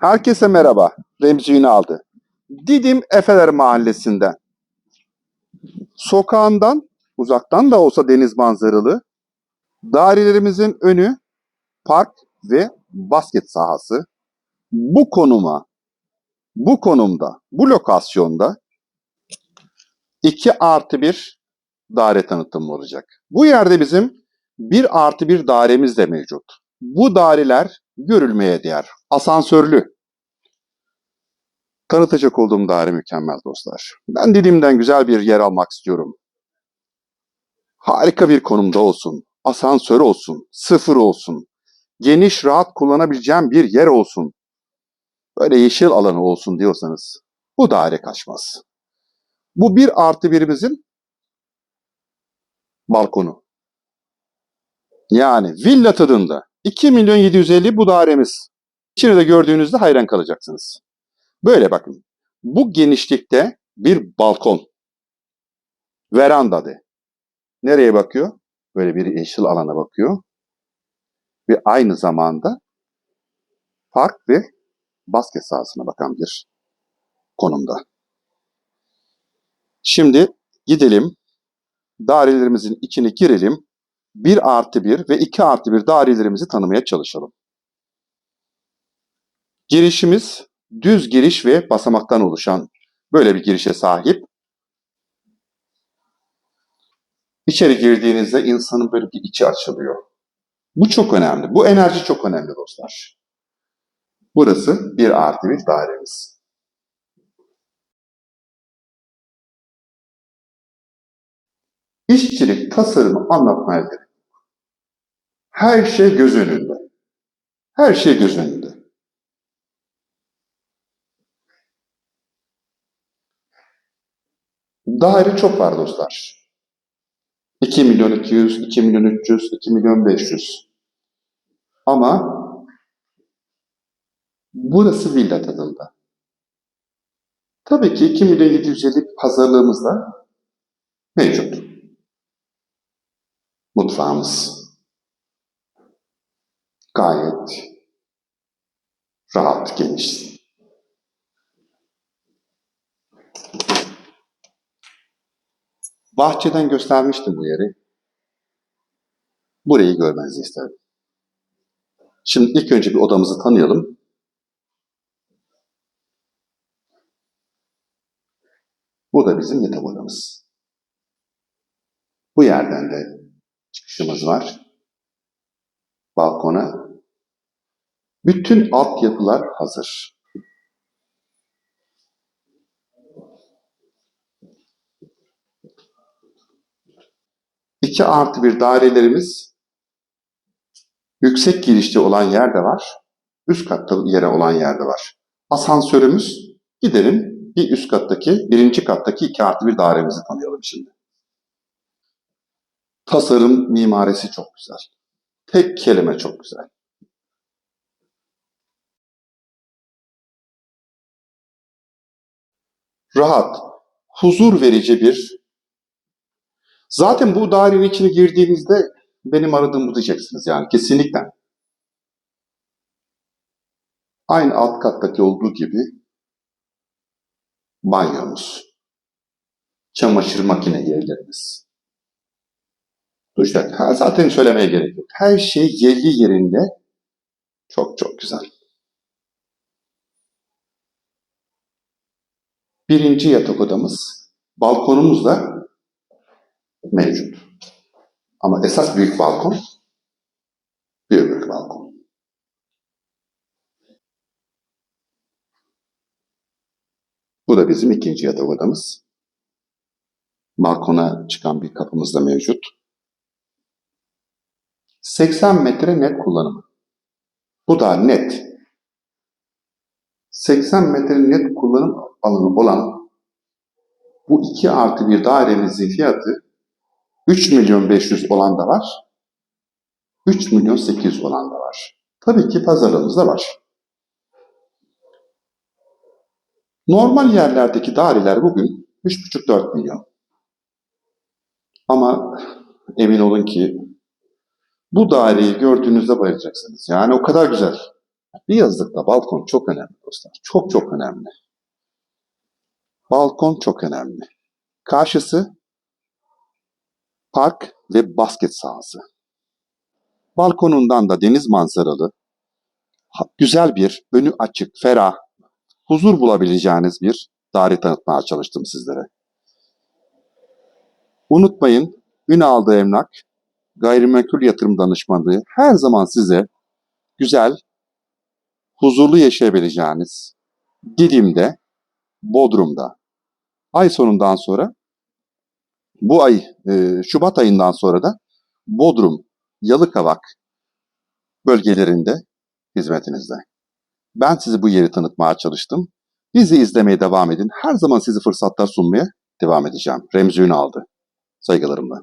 Herkese merhaba. Remzi Ünal'dı. Didim Efeler Mahallesi'nden. Sokağından, uzaktan da olsa deniz manzaralı, dairelerimizin önü park ve basket sahası. Bu konuma, bu konumda, bu lokasyonda 2 artı 1 daire tanıtımı olacak. Bu yerde bizim 1 artı 1 dairemiz de mevcut. Bu daireler görülmeye değer. Asansörlü, tanıtacak olduğum daire mükemmel dostlar. Ben Didim'den güzel bir yer almak istiyorum. Harika bir konumda olsun. Asansör olsun. Sıfır olsun. Geniş, rahat kullanabileceğim bir yer olsun. Böyle yeşil alanı olsun diyorsanız bu daire kaçmaz. Bu bir artı birimizin balkonu. Yani villa tadında. 2 milyon 750 bu dairemiz. İçini de gördüğünüzde hayran kalacaksınız. Böyle bakın. Bu genişlikte bir balkon. Veranda de. Nereye bakıyor? Böyle bir yeşil alana bakıyor. Ve aynı zamanda park ve basket sahasına bakan bir konumda. Şimdi gidelim. Dairelerimizin içine girelim. 1 artı 1 ve 2 artı 1 dairelerimizi tanımaya çalışalım. Girişimiz düz giriş ve basamaktan oluşan böyle bir girişe sahip. İçeri girdiğinizde insanın böyle bir içi açılıyor. Bu çok önemli. Bu enerji çok önemli dostlar. Burası bir artı bir dairemiz. İşçilik tasarımı anlatmaya gerek. Her şey göz önünde. Her şey göz önünde. Daire çok var dostlar. 2 milyon 200, 2 milyon 300, 2 milyon 500. Ama burası villa tadında. Tabii ki 2 milyon 750 pazarlığımız da mevcut. Mutfağımız gayet rahat, geniş. Bahçeden göstermiştim bu yeri. Burayı görmenizi isterim. Şimdi ilk önce bir odamızı tanıyalım. Bu da bizim yatak odamız. Bu yerden de çıkışımız var. Balkona. Bütün altyapılar hazır. İki artı bir dairelerimiz yüksek girişte olan yerde var. Üst katta yere olan yerde var. Asansörümüz gidelim bir üst kattaki, birinci kattaki iki artı bir dairemizi tanıyalım şimdi. Tasarım mimarisi çok güzel. Tek kelime çok güzel. Rahat, huzur verici bir Zaten bu dairenin içine girdiğinizde benim aradığımı diyeceksiniz yani kesinlikle. Aynı alt kattaki olduğu gibi banyomuz, çamaşır makine yerlerimiz, duşlar. Ha, zaten söylemeye gerek yok. Her şey yerli yerinde çok çok güzel. Birinci yatak odamız, balkonumuz da mevcut. Ama esas büyük balkon, bir öbür balkon. Bu da bizim ikinci yatak odamız. Balkona çıkan bir kapımız da mevcut. 80 metre net kullanımı. Bu da net. 80 metre net kullanım alanı olan bu 2 artı bir dairemizin fiyatı 3 milyon 500 olan da var. 3 milyon 800 olan da var. Tabii ki pazarlığımız da var. Normal yerlerdeki daireler bugün 3,5-4 milyon. Ama emin olun ki bu daireyi gördüğünüzde bayılacaksınız. Yani o kadar güzel. Bir yazlıkta balkon çok önemli dostlar. Çok çok önemli. Balkon çok önemli. Karşısı park ve basket sahası. Balkonundan da deniz manzaralı, güzel bir, önü açık, ferah, huzur bulabileceğiniz bir daire tanıtmaya çalıştım sizlere. Unutmayın, Ünal'da Emlak, gayrimenkul yatırım danışmanlığı her zaman size güzel, huzurlu yaşayabileceğiniz Didim'de, Bodrum'da. Ay sonundan sonra, bu ay, e, Şubat ayından sonra da Bodrum, Yalıkavak bölgelerinde hizmetinizde. Ben sizi bu yeri tanıtmaya çalıştım. Bizi izlemeye devam edin. Her zaman sizi fırsatlar sunmaya devam edeceğim. Remzi Ünal'dı. Saygılarımla.